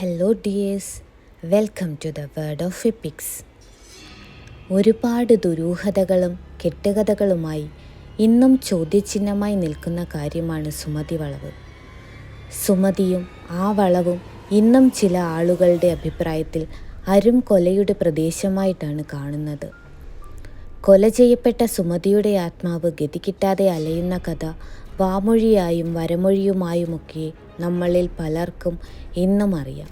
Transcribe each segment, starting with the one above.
Hello dears welcome to the world of epics ഒരുപാട് ദുരൂഹതകളും കെട്ടുകഥകളുമായി ഇന്നും ചോദ്യചിഹ്നമായി നിൽക്കുന്ന കാര്യമാണ് സുമതി വളവ്. സുമതിയും ആ വളവും ഇന്നും ചില ആളുകളുടെ അഭിപ്രായത്തിൽ അരും കൊലയുടെ പ്രദേശമായിട്ടാണ് കാണുന്നത്. കൊല ചെയ്യപ്പെട്ട സുമതിയുടെ ആത്മാവ് ഗതി കിട്ടാതെ അലയുന്ന കഥ വാമൊഴിയായും വരമൊഴിയുമായുമൊക്കെ നമ്മളിൽ പലർക്കും ഇന്നും അറിയാം.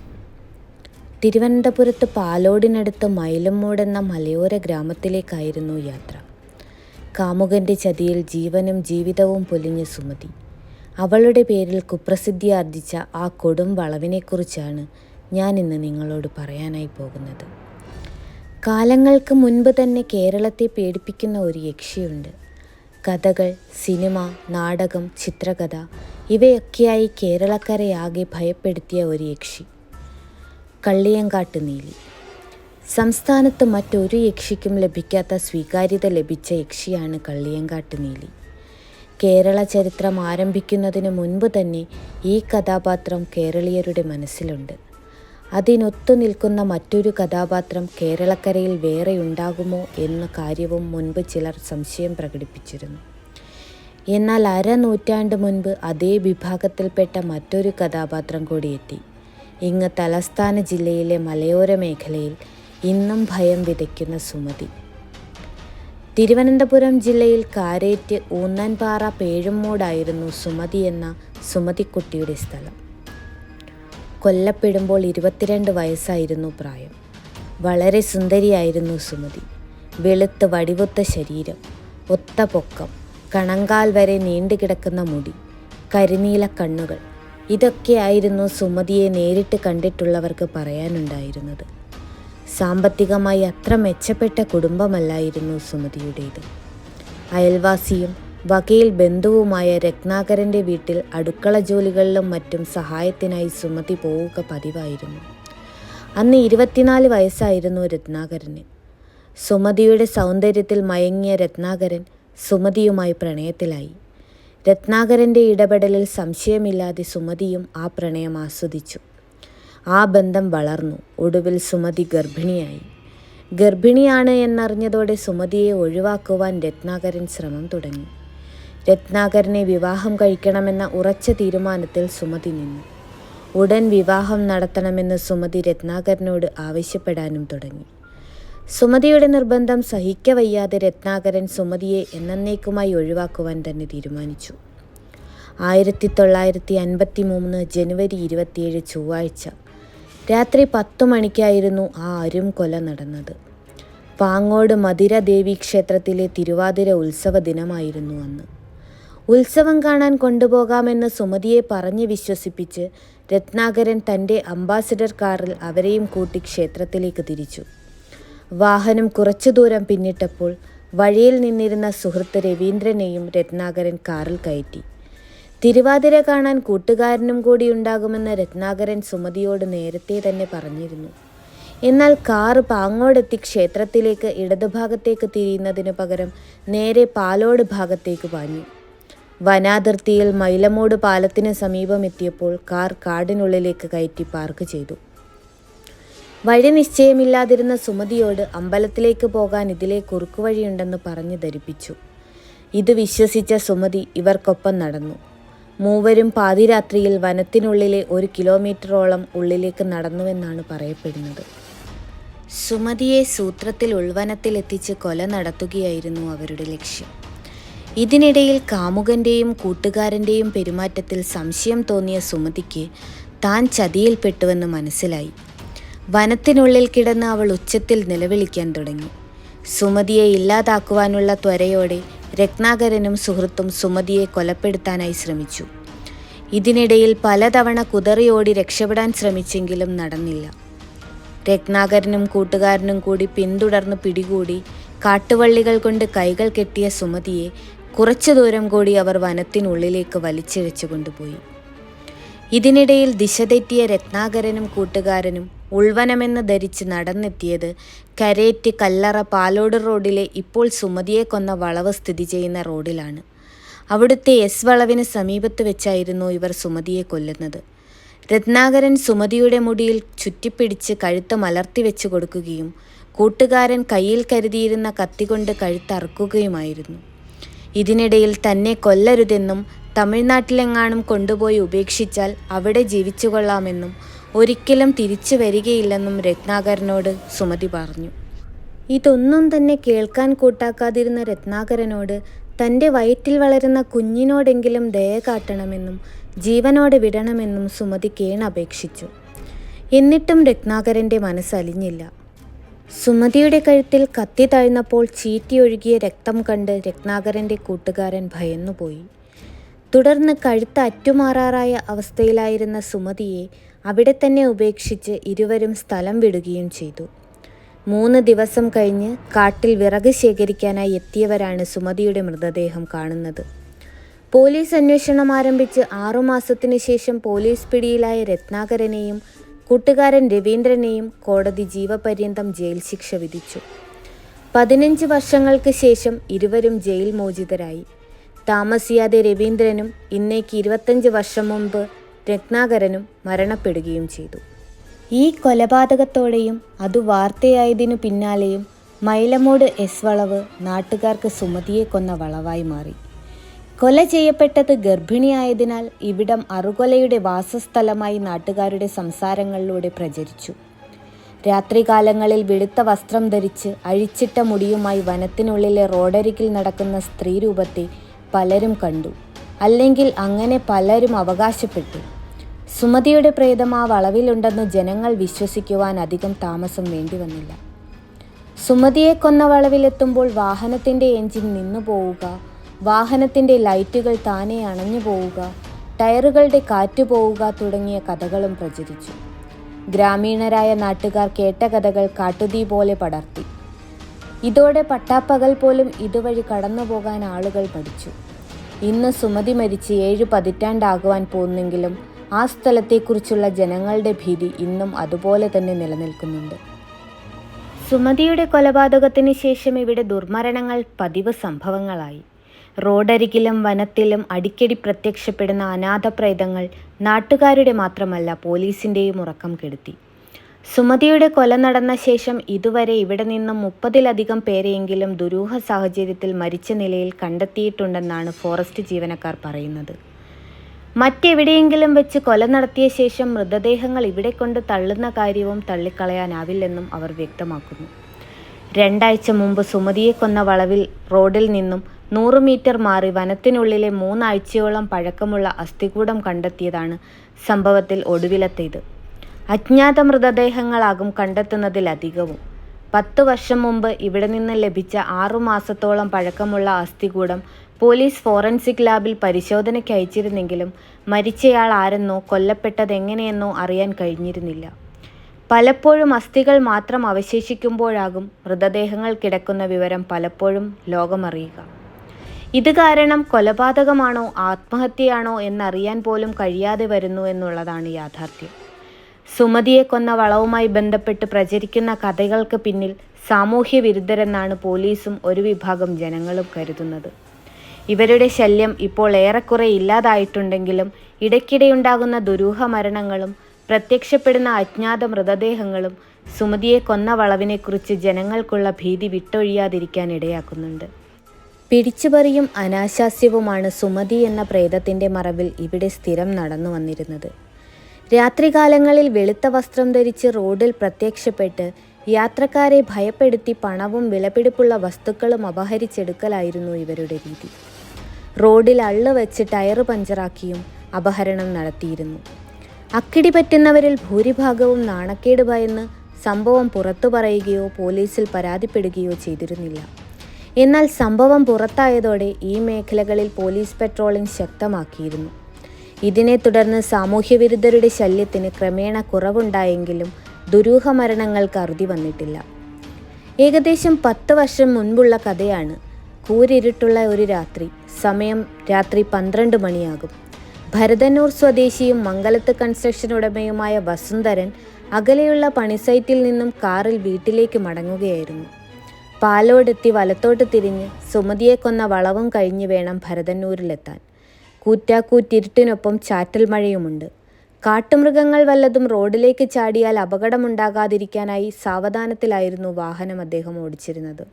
തിരുവനന്തപുരത്ത് പാലോടിനടുത്ത് മയിലമ്മൂട് എന്ന മലയോര ഗ്രാമത്തിലേക്കായിരുന്നു യാത്ര. കാമുകന്റെ ചതിയിൽ ജീവനും ജീവിതവും പൊലിഞ്ഞ സുമതി. അവളുടെ പേരിൽ കുപ്രസിദ്ധി ആർജിച്ച ആ കൊടും വളവിനെക്കുറിച്ചാണ് ഞാൻ ഇന്ന് നിങ്ങളോട് പറയാനായി പോകുന്നത്. കാലങ്ങൾക്ക് മുൻപ് തന്നെ കേരളത്തെ പേടിപ്പിക്കുന്ന ഒരു യക്ഷിയുണ്ട്. കഥകൾ സിനിമ നാടകം ചിത്രകഥ ഇവയൊക്കെയായി കേരളക്കരയാകെ ഭയപ്പെടുത്തിയ ഒരു യക്ഷി. കള്ളിയങ്കാട്ട് നീലി. സംസ്ഥാനത്ത് മറ്റൊരു യക്ഷിക്കും ലഭിക്കാത്ത സ്വീകാര്യത ലഭിച്ച യക്ഷിയാണ് കള്ളിയങ്കാട്ട് നീലി. കേരള ചരിത്രം ആരംഭിക്കുന്നതിന് മുൻപ് തന്നെ ഈ കഥാപാത്രം കേരളീയരുടെ മനസ്സിലുണ്ട്. അതിനൊത്തു നിൽക്കുന്ന മറ്റൊരു കഥാപാത്രം കേരളക്കരയിൽ വേറെ ഉണ്ടാകുമോ എന്ന കാര്യവും മുൻപ് ചിലർ സംശയം പ്രകടിപ്പിച്ചിരുന്നു. എന്നാൽ അരനൂറ്റാണ്ട് മുൻപ് അതേ വിഭാഗത്തിൽപ്പെട്ട മറ്റൊരു കഥാപാത്രം കൂടി എത്തി. ഇങ്ങ് തലസ്ഥാന ജില്ലയിലെ മലയോര മേഖലയിൽ ഇന്നും ഭയം വിതയ്ക്കുന്ന സുമതി. തിരുവനന്തപുരം ജില്ലയിൽ കാരേറ്റ് ഊന്നൻപാറ പേഴുമൂടായിരുന്നു സുമതി എന്ന സുമതിക്കുട്ടിയുടെ സ്ഥലം. കൊല്ലപ്പെടുമ്പോൾ ഇരുപത്തിരണ്ട് വയസ്സായിരുന്നു പ്രായം. വളരെ സുന്ദരിയായിരുന്നു സുമതി. വെളുത്ത് വടിവൊത്ത ശരീരം ഒത്ത പൊക്കം കണങ്കാൽ വരെ നീണ്ടുകിടക്കുന്ന മുടി കരിനീല കണ്ണുകൾ. ഇതൊക്കെയായിരുന്നു സുമതിയെ നേരിട്ട് കണ്ടിട്ടുള്ളവർക്ക് പറയാനുണ്ടായിരുന്നത്. സാമ്പത്തികമായി അത്ര മെച്ചപ്പെട്ട കുടുംബമല്ലായിരുന്നു സുമതിയുടേത്. അയൽവാസിയും വകയിൽ ബന്ധുവുമായ രത്നാകരന്റെ വീട്ടിൽ അടുക്കള ജോലികളിലും മറ്റും സഹായത്തിനായി സുമതി പോവുക പതിവായിരുന്നു. അന്ന് ഇരുപത്തിനാല് വയസ്സായിരുന്നു രത്നാകരന്. സുമതിയുടെ സൗന്ദര്യത്തിൽ മയങ്ങിയ രത്നാകരൻ സുമതിയുമായി പ്രണയത്തിലായി. രത്നാകരന്റെ ഇടപെടലിൽ സംശയമില്ലാതെ സുമതിയും ആ പ്രണയം ആസ്വദിച്ചു. ആ ബന്ധം വളർന്നു. ഒടുവിൽ സുമതി ഗർഭിണിയായി. ഗർഭിണിയാണ് എന്നറിഞ്ഞതോടെ സുമതിയെ ഒഴിവാക്കുവാൻ രത്നാകരൻ ശ്രമം തുടങ്ങി. രത്നാകരനെ വിവാഹം കഴിക്കണമെന്ന ഉറച്ച തീരുമാനത്തിൽ സുമതി നിന്നു. ഉടൻ വിവാഹം നടത്തണമെന്ന് സുമതി രത്നാകരനോട് ആവശ്യപ്പെടാനും തുടങ്ങി. സുമതിയുടെ നിർബന്ധം സഹിക്കവയ്യാതെ രത്നാകരൻ സുമതിയെ എന്നേക്കുമായി ഒഴിവാക്കുവാൻ തന്നെ തീരുമാനിച്ചു. ആയിരത്തി തൊള്ളായിരത്തി അൻപത്തി മൂന്ന് ജനുവരി ഇരുപത്തിയേഴ് ചൊവ്വാഴ്ച രാത്രി പത്തു മണിക്കായിരുന്നു ആ അരും കൊല നടന്നത്. പാങ്ങോട് മധുര ക്ഷേത്രത്തിലെ തിരുവാതിര ഉത്സവ ദിനമായിരുന്നു അന്ന്. ഉത്സവം കാണാൻ കൊണ്ടുപോകാമെന്ന് സുമതിയെ പറഞ്ഞ് വിശ്വസിപ്പിച്ച് രത്നാകരൻ തന്റെ അംബാസിഡർ കാറിൽ അവരെയും കൂട്ടി ക്ഷേത്രത്തിലേക്ക് തിരിച്ചു. വാഹനം കുറച്ചു ദൂരം പിന്നിട്ടപ്പോൾ വഴിയിൽ നിന്നിരുന്ന സുഹൃത്ത് രവീന്ദ്രനെയും രത്നാകരൻ കാറിൽ കയറ്റി. തിരുവാതിര കാണാൻ കൂട്ടുകാരനും കൂടി ഉണ്ടാകുമെന്ന് രത്നാകരൻ സുമതിയോട് നേരത്തെ തന്നെ പറഞ്ഞിരുന്നു. എന്നാൽ കാറ് പാങ്ങോടെത്തി ക്ഷേത്രത്തിലേക്ക് ഇടതുഭാഗത്തേക്ക് തിരിയുന്നതിന് പകരം നേരെ പാലോട് ഭാഗത്തേക്ക് പാഞ്ഞു. വനാതിർത്തിയിൽ മൈലമോട് പാലത്തിന് സമീപം എത്തിയപ്പോൾ കാർ കാടിനുള്ളിലേക്ക് കയറ്റി പാർക്ക് ചെയ്തു. വഴി നിശ്ചയമില്ലാതിരുന്ന സുമതിയോട് അമ്പലത്തിലേക്ക് പോകാൻ ഇതിലെ കുറുക്കുവഴിയുണ്ടെന്ന് പറഞ്ഞു ധരിപ്പിച്ചു. ഇത് വിശ്വസിച്ച സുമതി ഇവർക്കൊപ്പം നടന്നു. മൂവരും പാതിരാത്രിയിൽ വനത്തിനുള്ളിലെ ഒരു കിലോമീറ്ററോളം ഉള്ളിലേക്ക് നടന്നുവെന്നാണ് പറയപ്പെടുന്നത്. സുമതിയെ സൂത്രത്തിൽ ഉൾവനത്തിലെത്തിച്ച് കൊല നടത്തുകയായിരുന്നു അവരുടെ ലക്ഷ്യം. ഇതിനിടയിൽ കാമുകന്റെയും കൂട്ടുകാരന്റെയും പെരുമാറ്റത്തിൽ സംശയം തോന്നിയ സുമതിക്ക് താൻ ചതിയിൽപ്പെട്ടുവെന്ന് മനസ്സിലായി. വനത്തിനുള്ളിൽ കിടന്ന് അവൾ ഉച്ചത്തിൽ നിലവിളിക്കാൻ തുടങ്ങി. സുമതിയെ ഇല്ലാതാക്കുവാനുള്ള ത്വരയോടെ രത്നാകരനും സുഹൃത്തും സുമതിയെ കൊലപ്പെടുത്താനായി ശ്രമിച്ചു. ഇതിനിടയിൽ പലതവണ കുതറിയോടി രക്ഷപ്പെടാൻ ശ്രമിച്ചെങ്കിലും നടന്നില്ല. രത്നാകരനും കൂട്ടുകാരനും കൂടി പിന്തുടർന്ന് പിടികൂടി കാട്ടുവള്ളികൾ കൊണ്ട് കൈകൾ കെട്ടിയ സുമതിയെ കുറച്ചു ദൂരം കൂടി അവർ വനത്തിനുള്ളിലേക്ക് വലിച്ചിഴച്ചു കൊണ്ടുപോയി. ഇതിനിടയിൽ ദിശ തെറ്റിയ രത്നാകരനും കൂട്ടുകാരനും ഉൾവനമെന്ന് ധരിച്ച് നടന്നെത്തിയത് കരേറ്റ് കല്ലറ പാലോട് റോഡിലെ ഇപ്പോൾ സുമതിയെ കൊന്ന വളവ് സ്ഥിതി ചെയ്യുന്ന റോഡിലാണ്. അവിടുത്തെ എസ് വളവിന് സമീപത്ത് വെച്ചായിരുന്നു ഇവർ സുമതിയെ കൊല്ലുന്നത്. രത്നാകരൻ സുമതിയുടെ മുടിയിൽ ചുറ്റിപ്പിടിച്ച് കഴുത്ത് മലർത്തി വെച്ചു കൊടുക്കുകയും കൂട്ടുകാരൻ കയ്യിൽ കരുതിയിരുന്ന കത്തി കത്തികൊണ്ട് കഴുത്തറുക്കുകയുമായിരുന്നു. ഇതിനിടയിൽ തന്നെ കൊല്ലരുതെന്നും തമിഴ്നാട്ടിലെങ്ങാനും കൊണ്ടുപോയി ഉപേക്ഷിച്ചാൽ അവിടെ ജീവിച്ചു കൊള്ളാമെന്നും ഒരിക്കലും തിരിച്ചു വരികയില്ലെന്നും രത്നാകരനോട് സുമതി പറഞ്ഞു. ഇതൊന്നും തന്നെ കേൾക്കാൻ കൂട്ടാക്കാതിരുന്ന രത്നാകരനോട് തന്റെ വയറ്റിൽ വളരുന്ന കുഞ്ഞിനോടെങ്കിലും ദയ കാട്ടണമെന്നും ജീവനോടെ വിടണമെന്നും സുമതി കേണപേക്ഷിച്ചു. എന്നിട്ടും രത്നാകരന്റെ മനസ്സലിഞ്ഞില്ല സുമതിയുടെ കഴുത്തിൽ കത്തി താഴ്ന്നപ്പോൾ ചീറ്റിയൊഴുകിയ രക്തം കണ്ട് രത്നാകരന്റെ കൂട്ടുകാരൻ ഭയന്നുപോയി. തുടർന്ന് കഴുത്ത് അറ്റുമാറാറായ അവസ്ഥയിലായിരുന്ന സുമതിയെ അവിടെ തന്നെ ഉപേക്ഷിച്ച് ഇരുവരും സ്ഥലം വിടുകയും ചെയ്തു. മൂന്ന് ദിവസം കഴിഞ്ഞ് കാട്ടിൽ വിറക് ശേഖരിക്കാനായി എത്തിയവരാണ് സുമതിയുടെ മൃതദേഹം കാണുന്നത്. പോലീസ് അന്വേഷണം ആരംഭിച്ച് ആറുമാസത്തിനു ശേഷം പോലീസ് പിടിയിലായ രത്നാകരനെയും കൂട്ടുകാരൻ രവീന്ദ്രനെയും കോടതി ജീവപര്യന്തം ജയിൽ ശിക്ഷ വിധിച്ചു. പതിനഞ്ച് വർഷങ്ങൾക്ക് ശേഷം ഇരുവരും ജയിൽ മോചിതരായി. താമസിയാതെ രവീന്ദ്രനും ഇന്നേക്ക് ഇരുപത്തഞ്ച് വർഷം മുമ്പ് രത്നാകരനും മരണപ്പെടുകയും ചെയ്തു. ഈ കൊലപാതകത്തോടെയും അത് വാർത്തയായതിനു പിന്നാലെയും മൈലമോട് എസ് വളവ് നാട്ടുകാർക്ക് സുമതിയെ കൊന്ന വളവായി മാറി. കൊല ചെയ്യപ്പെട്ടത് ഗർഭിണിയായതിനാൽ ഇവിടം അറുകൊലയുടെ വാസസ്ഥലമായി നാട്ടുകാരുടെ സംസാരങ്ങളിലൂടെ പ്രചരിച്ചു. രാത്രികാലങ്ങളിൽ വെളുത്ത വസ്ത്രം ധരിച്ച് അഴിച്ചിട്ട മുടിയുമായി വനത്തിനുള്ളിലെ റോഡരികിൽ നടക്കുന്ന സ്ത്രീരൂപത്തെ പലരും കണ്ടു. അല്ലെങ്കിൽ അങ്ങനെ പലരും അവകാശപ്പെട്ടു. സുമതിയുടെ പ്രേതം ആ വളവിലുണ്ടെന്ന് ജനങ്ങൾ വിശ്വസിക്കുവാൻ അധികം താമസം വേണ്ടി വന്നില്ല സുമതിയെ കൊന്ന വളവിലെത്തുമ്പോൾ വാഹനത്തിന്റെ എഞ്ചിൻ നിന്നു പോവുക വാഹനത്തിന്റെ ലൈറ്റുകൾ താനേ അണഞ്ഞു പോവുക ടയറുകളുടെ കാറ്റ് പോവുക തുടങ്ങിയ കഥകളും പ്രചരിച്ചു. ഗ്രാമീണരായ നാട്ടുകാർ കേട്ട കഥകൾ കാട്ടുതീ പോലെ പടർത്തി. ഇതോടെ പട്ടാപ്പകൽ പോലും ഇതുവഴി കടന്നു പോകാൻ ആളുകൾ പഠിച്ചു. ഇന്ന് സുമതി മരിച്ച് ഏഴ് പതിറ്റാണ്ടാകുവാൻ പോകുന്നെങ്കിലും ആ സ്ഥലത്തെക്കുറിച്ചുള്ള ജനങ്ങളുടെ ഭീതി ഇന്നും അതുപോലെ തന്നെ നിലനിൽക്കുന്നുണ്ട്. സുമതിയുടെ കൊലപാതകത്തിന് ശേഷം ഇവിടെ ദുർമരണങ്ങൾ പതിവ് സംഭവങ്ങളായി. റോഡരികിലും വനത്തിലും അടിക്കടി പ്രത്യക്ഷപ്പെടുന്ന അനാഥപ്രേതങ്ങൾ നാട്ടുകാരുടെ മാത്രമല്ല പോലീസിന്റെയും ഉറക്കം കെടുത്തി. സുമതിയുടെ കൊല നടന്ന ശേഷം ഇതുവരെ ഇവിടെ നിന്നും മുപ്പതിലധികം പേരെയെങ്കിലും ദുരൂഹ സാഹചര്യത്തിൽ മരിച്ച നിലയിൽ കണ്ടെത്തിയിട്ടുണ്ടെന്നാണ് ഫോറസ്റ്റ് ജീവനക്കാർ പറയുന്നത്. മറ്റെവിടെയെങ്കിലും വെച്ച് കൊല നടത്തിയ ശേഷം മൃതദേഹങ്ങൾ ഇവിടെ കൊണ്ട് തള്ളുന്ന കാര്യവും തള്ളിക്കളയാനാവില്ലെന്നും അവർ വ്യക്തമാക്കുന്നു. രണ്ടാഴ്ച മുമ്പ് സുമതിയെ കൊന്ന വളവിൽ റോഡിൽ നിന്നും നൂറ് മീറ്റർ മാറി വനത്തിനുള്ളിലെ മൂന്നാഴ്ചയോളം പഴക്കമുള്ള അസ്ഥികൂടം കണ്ടെത്തിയതാണ് സംഭവത്തിൽ ഒടുവിലത്തേത്. അജ്ഞാത മൃതദേഹങ്ങളാകും കണ്ടെത്തുന്നതിലധികവും. പത്ത് വർഷം മുമ്പ് ഇവിടെ നിന്ന് ലഭിച്ച ആറുമാസത്തോളം പഴക്കമുള്ള അസ്ഥികൂടം പോലീസ് ഫോറൻസിക് ലാബിൽ പരിശോധനയ്ക്ക് അയച്ചിരുന്നെങ്കിലും മരിച്ചയാൾ ആരെന്നോ കൊല്ലപ്പെട്ടതെങ്ങനെയെന്നോ അറിയാൻ കഴിഞ്ഞിരുന്നില്ല. പലപ്പോഴും അസ്ഥികൾ മാത്രം അവശേഷിക്കുമ്പോഴാകും മൃതദേഹങ്ങൾ കിടക്കുന്ന വിവരം പലപ്പോഴും ലോകമറിയുക. ഇത് കാരണം കൊലപാതകമാണോ ആത്മഹത്യയാണോ എന്നറിയാൻ പോലും കഴിയാതെ വരുന്നു എന്നുള്ളതാണ് യാഥാർത്ഥ്യം. സുമതിയെ കൊന്ന വളവുമായി ബന്ധപ്പെട്ട് പ്രചരിക്കുന്ന കഥകൾക്ക് പിന്നിൽ സാമൂഹ്യ വിരുദ്ധരെന്നാണ് പോലീസും ഒരു വിഭാഗം ജനങ്ങളും കരുതുന്നത്. ഇവരുടെ ശല്യം ഇപ്പോൾ ഏറെക്കുറെ ഇല്ലാതായിട്ടുണ്ടെങ്കിലും ഇടയ്ക്കിടെയുണ്ടാകുന്ന ദുരൂഹ മരണങ്ങളും പ്രത്യക്ഷപ്പെടുന്ന അജ്ഞാത മൃതദേഹങ്ങളും സുമതിയെ കൊന്ന വളവിനെക്കുറിച്ച് ജനങ്ങൾക്കുള്ള ഭീതി വിട്ടൊഴിയാതിരിക്കാൻ ഇടയാക്കുന്നുണ്ട്. പിടിച്ചുപറിയും അനാശാസ്യവുമാണ് സുമതി എന്ന പ്രേതത്തിന്റെ മറവിൽ ഇവിടെ സ്ഥിരം നടന്നു വന്നിരുന്നത്. രാത്രികാലങ്ങളിൽ വെളുത്ത വസ്ത്രം ധരിച്ച് റോഡിൽ പ്രത്യക്ഷപ്പെട്ട് യാത്രക്കാരെ ഭയപ്പെടുത്തി പണവും വിലപിടിപ്പുള്ള വസ്തുക്കളും അപഹരിച്ചെടുക്കലായിരുന്നു ഇവരുടെ രീതി. റോഡിൽ അള്ളു വെച്ച് ടയർ പഞ്ചറാക്കിയും അപഹരണം നടത്തിയിരുന്നു. അക്കിടി പറ്റുന്നവരിൽ ഭൂരിഭാഗവും നാണക്കേട് ഭയന്ന് സംഭവം പുറത്തു പറയുകയോ പോലീസിൽ പരാതിപ്പെടുകയോ ചെയ്തിരുന്നില്ല. എന്നാൽ സംഭവം പുറത്തായതോടെ ഈ മേഖലകളിൽ പോലീസ് പെട്രോളിംഗ് ശക്തമാക്കിയിരുന്നു. ഇതിനെ തുടർന്ന് സാമൂഹ്യവിരുദ്ധരുടെ ശല്യത്തിന് ക്രമേണ കുറവുണ്ടായെങ്കിലും ദുരൂഹ മരണങ്ങൾക്ക് അറുതി വന്നിട്ടില്ല. ഏകദേശം പത്ത് വർഷം മുൻപുള്ള കഥയാണ്. കൂരിരുട്ടുള്ള ഒരു രാത്രി സമയം രാത്രി പന്ത്രണ്ട് മണിയാകും. ഭരതന്നൂർ സ്വദേശിയും മംഗലത്ത് കൺസ്ട്രക്ഷൻ ഉടമയുമായ വസുന്ധരൻ അകലെയുള്ള പണിസൈറ്റിൽ നിന്നും കാറിൽ വീട്ടിലേക്ക് മടങ്ങുകയായിരുന്നു. പാലോടെത്തി വലത്തോട്ട് തിരിഞ്ഞ് സുമതിയെ കൊന്ന വളവും കഴിഞ്ഞ് വേണം ഭരതന്നൂരിലെത്താൻ. കൂറ്റാക്കൂറ്റിരുട്ടിനൊപ്പം ചാറ്റൽ മഴയുമുണ്ട്. കാട്ടുമൃഗങ്ങൾ വല്ലതും റോഡിലേക്ക് ചാടിയാൽ അപകടമുണ്ടാകാതിരിക്കാനായി സാവധാനത്തിലായിരുന്നു വാഹനം അദ്ദേഹം ഓടിച്ചിരുന്നത്.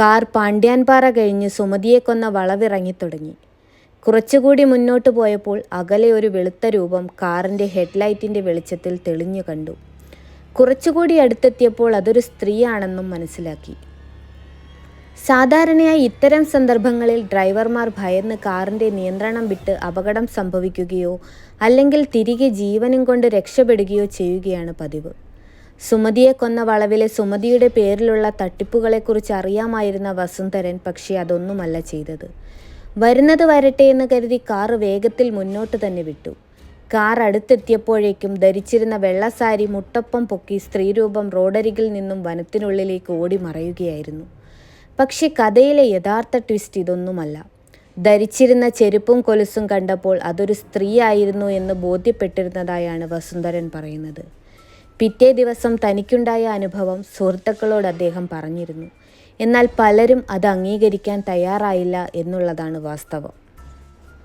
കാർ പാണ്ഡ്യാൻപാറ കഴിഞ്ഞ് സുമതിയെ കൊന്ന വളവിറങ്ങിത്തുടങ്ങി കുറച്ചുകൂടി മുന്നോട്ട് പോയപ്പോൾ അകലെ ഒരു വെളുത്ത രൂപം കാറിന്റെ ഹെഡ്ലൈറ്റിന്റെ വെളിച്ചത്തിൽ തെളിഞ്ഞു കണ്ടു. കുറച്ചുകൂടി അടുത്തെത്തിയപ്പോൾ അതൊരു സ്ത്രീയാണെന്നും മനസ്സിലാക്കി. സാധാരണയായി ഇത്തരം സന്ദർഭങ്ങളിൽ ഡ്രൈവർമാർ ഭയന്ന് കാറിന്റെ നിയന്ത്രണം വിട്ട് അപകടം സംഭവിക്കുകയോ അല്ലെങ്കിൽ തിരികെ ജീവനും കൊണ്ട് രക്ഷപ്പെടുകയോ ചെയ്യുകയാണ് പതിവ്. സുമതിയെ കൊന്ന വളവിലെ സുമതിയുടെ പേരിലുള്ള തട്ടിപ്പുകളെക്കുറിച്ച് അറിയാമായിരുന്ന വസുന്ധരൻ പക്ഷേ അതൊന്നുമല്ല ചെയ്തത്. വരുന്നത് വരട്ടെ എന്ന് കരുതി കാർ വേഗത്തിൽ മുന്നോട്ട് തന്നെ വിട്ടു. കാർ അടുത്തെത്തിയപ്പോഴേക്കും ധരിച്ചിരുന്ന വെള്ളസാരി മുട്ടപ്പം പൊക്കി സ്ത്രീരൂപം റോഡരികിൽ നിന്നും വനത്തിനുള്ളിലേക്ക് ഓടി മറയുകയായിരുന്നു. പക്ഷെ കഥയിലെ യഥാർത്ഥ ട്വിസ്റ്റ് ഇതൊന്നുമല്ല. ധരിച്ചിരുന്ന ചെരുപ്പും കൊലുസും കണ്ടപ്പോൾ അതൊരു സ്ത്രീയായിരുന്നു എന്ന് ബോധ്യപ്പെട്ടിരുന്നതായാണ് വസുന്ധരൻ പറയുന്നത്. പിറ്റേ ദിവസം തനിക്കുണ്ടായ അനുഭവം സുഹൃത്തുക്കളോട് അദ്ദേഹം പറഞ്ഞിരുന്നു. എന്നാൽ പലരും അത് അംഗീകരിക്കാൻ തയ്യാറായില്ല എന്നുള്ളതാണ് വാസ്തവം.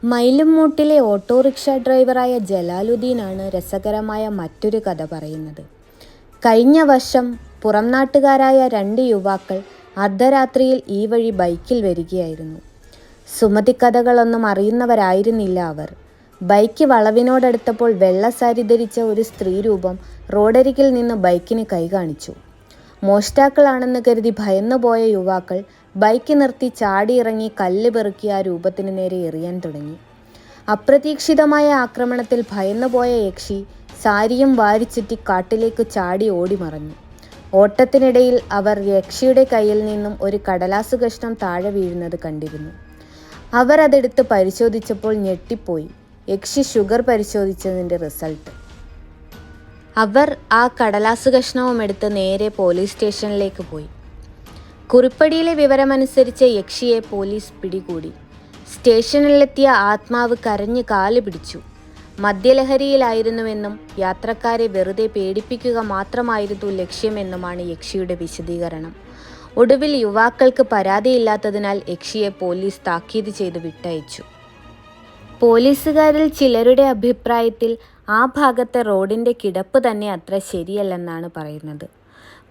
മൈലുംമൂട്ടിലെ ഓട്ടോറിക്ഷ ഡ്രൈവറായ ജലാലുദ്ദീനാണ് രസകരമായ മറ്റൊരു കഥ പറയുന്നത്. കഴിഞ്ഞ വർഷം പുറംനാട്ടുകാരായ രണ്ട് യുവാക്കൾ അർദ്ധരാത്രിയിൽ ഈ വഴി ബൈക്കിൽ വരികയായിരുന്നു. സുമതി കഥകളൊന്നും അറിയുന്നവരായിരുന്നില്ല അവർ. ബൈക്ക് വളവിനോടടുത്തപ്പോൾ വെള്ളസാരി ധരിച്ച ഒരു സ്ത്രീരൂപം റോഡരികിൽ നിന്ന് ബൈക്കിന് കൈകാണിച്ചു മോഷ്ടാക്കളാണെന്ന് കരുതി ഭയന്നുപോയ യുവാക്കൾ ബൈക്ക് നിർത്തി ചാടിയിറങ്ങി കല്ല് പെറുക്കി ആ രൂപത്തിന് നേരെ എറിയാൻ തുടങ്ങി. അപ്രതീക്ഷിതമായ ആക്രമണത്തിൽ ഭയന്നുപോയ യക്ഷി സാരിയും വാരിച്ചുറ്റി കാട്ടിലേക്ക് ചാടി ഓടി മറഞ്ഞു ഓട്ടത്തിനിടയിൽ അവർ യക്ഷിയുടെ കയ്യിൽ നിന്നും ഒരു കടലാസു കഷ്ണം താഴെ വീഴുന്നത് കണ്ടിരുന്നു. അവർ അതെടുത്ത് പരിശോധിച്ചപ്പോൾ ഞെട്ടിപ്പോയി. യക്ഷി ഷുഗർ പരിശോധിച്ചതിന്റെ റിസൾട്ട്. അവർ ആ കടലാസു കഷ്ണവും എടുത്ത് നേരെ പോലീസ് സ്റ്റേഷനിലേക്ക് പോയി. കുറിപ്പടിയിലെ വിവരമനുസരിച്ച് യക്ഷിയെ പോലീസ് പിടികൂടി. സ്റ്റേഷനിലെത്തിയ ആത്മാവ് കരഞ്ഞ് കാൽ പിടിച്ചു. മദ്യലഹരിയിലായിരുന്നുവെന്നും യാത്രക്കാരെ വെറുതെ പേടിപ്പിക്കുക മാത്രമായിരുന്നു ലക്ഷ്യമെന്നുമാണ് യക്ഷിയുടെ വിശദീകരണം. ഒടുവിൽ യുവാക്കൾക്ക് പരാതിയില്ലാത്തതിനാൽ യക്ഷിയെ പോലീസ് താക്കീത് ചെയ്ത് വിട്ടയച്ചു. പോലീസുകാരിൽ ചിലരുടെ അഭിപ്രായത്തിൽ ആ ഭാഗത്തെ റോഡിന്റെ കിടപ്പ് തന്നെ അത്ര ശരിയല്ലെന്നാണ് പറയുന്നത്.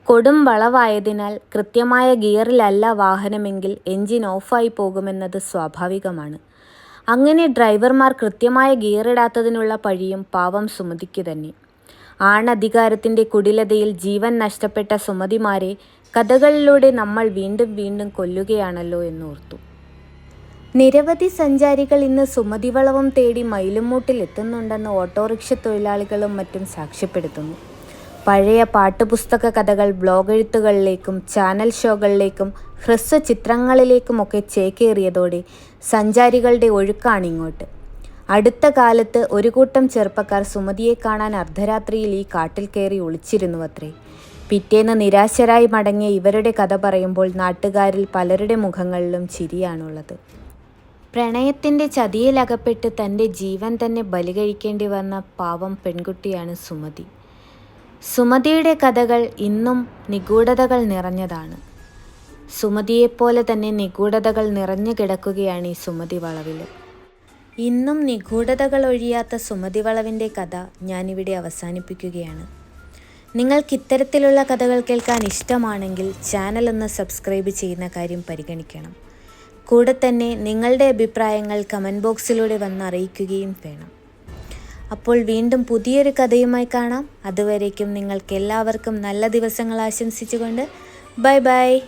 കൊടും വളവായതിനാൽ കൃത്യമായ ഗിയറിലല്ല വാഹനമെങ്കിൽ എൻജിൻ ഓഫായി പോകുമെന്നത് സ്വാഭാവികമാണ്. അങ്ങനെ ഡ്രൈവർമാർ കൃത്യമായ ഗിയറിടാത്തതിനുള്ള പഴിയും പാവം സുമതിക്ക് തന്നെ. ആണധികാരത്തിന്റെ കുടിലതയിൽ ജീവൻ നഷ്ടപ്പെട്ട സുമതിമാരെ കഥകളിലൂടെ നമ്മൾ വീണ്ടും വീണ്ടും കൊല്ലുകയാണല്ലോ എന്നോർത്തു. നിരവധി സഞ്ചാരികൾ ഇന്ന് സുമതിവളവും തേടി മയിലുമൂട്ടിൽ എത്തുന്നുണ്ടെന്ന് ഓട്ടോറിക്ഷ തൊഴിലാളികളും മറ്റും സാക്ഷ്യപ്പെടുത്തുന്നു. പഴയ പാട്ടുപുസ്തക കഥകൾ ബ്ലോഗെഴുത്തുകളിലേക്കും ചാനൽ ഷോകളിലേക്കും ഹ്രസ്വ ചിത്രങ്ങളിലേക്കുമൊക്കെ ചേക്കേറിയതോടെ സഞ്ചാരികളുടെ ഒഴുക്കാണ് ഒഴുക്കാണിങ്ങോട്ട്. അടുത്ത കാലത്ത് ഒരു കൂട്ടം ചെറുപ്പക്കാർ സുമതിയെ കാണാൻ അർദ്ധരാത്രിയിൽ ഈ കാട്ടിൽ കയറി ഒളിച്ചിരുന്നു അത്രേ പിറ്റേന്ന് നിരാശരായി മടങ്ങിയ ഇവരുടെ കഥ പറയുമ്പോൾ നാട്ടുകാരിൽ പലരുടെ മുഖങ്ങളിലും ചിരിയാണുള്ളത്. പ്രണയത്തിന്റെ ചതിയിലകപ്പെട്ട് തന്റെ ജീവൻ തന്നെ ബലികഴിക്കേണ്ടി വന്ന പാവം പെൺകുട്ടിയാണ് സുമതി. സുമതിയുടെ കഥകൾ ഇന്നും നിഗൂഢതകൾ നിറഞ്ഞതാണ്. സുമതിയെപ്പോലെ തന്നെ നിഗൂഢതകൾ നിറഞ്ഞു കിടക്കുകയാണ് ഈ സുമതി വളവിൽ ഇന്നും നിഗൂഢതകൾ ഒഴിയാത്ത സുമതി വളവിന്റെ കഥ ഞാനിവിടെ അവസാനിപ്പിക്കുകയാണ്. നിങ്ങൾക്ക് ഇത്തരത്തിലുള്ള കഥകൾ കേൾക്കാൻ ഇഷ്ടമാണെങ്കിൽ ചാനൽ ഒന്ന് സബ്സ്ക്രൈബ് ചെയ്യുന്ന കാര്യം പരിഗണിക്കണം. കൂടെ തന്നെ നിങ്ങളുടെ അഭിപ്രായങ്ങൾ കമന്റ് ബോക്സിലൂടെ വന്ന് അറിയിക്കുകയും വേണം. അപ്പോൾ വീണ്ടും പുതിയൊരു കഥയുമായി കാണാം. അതുവരേക്കും നിങ്ങൾക്ക് എല്ലാവർക്കും നല്ല ദിവസങ്ങൾ ആശംസിച്ചുകൊണ്ട് ബൈ ബൈ.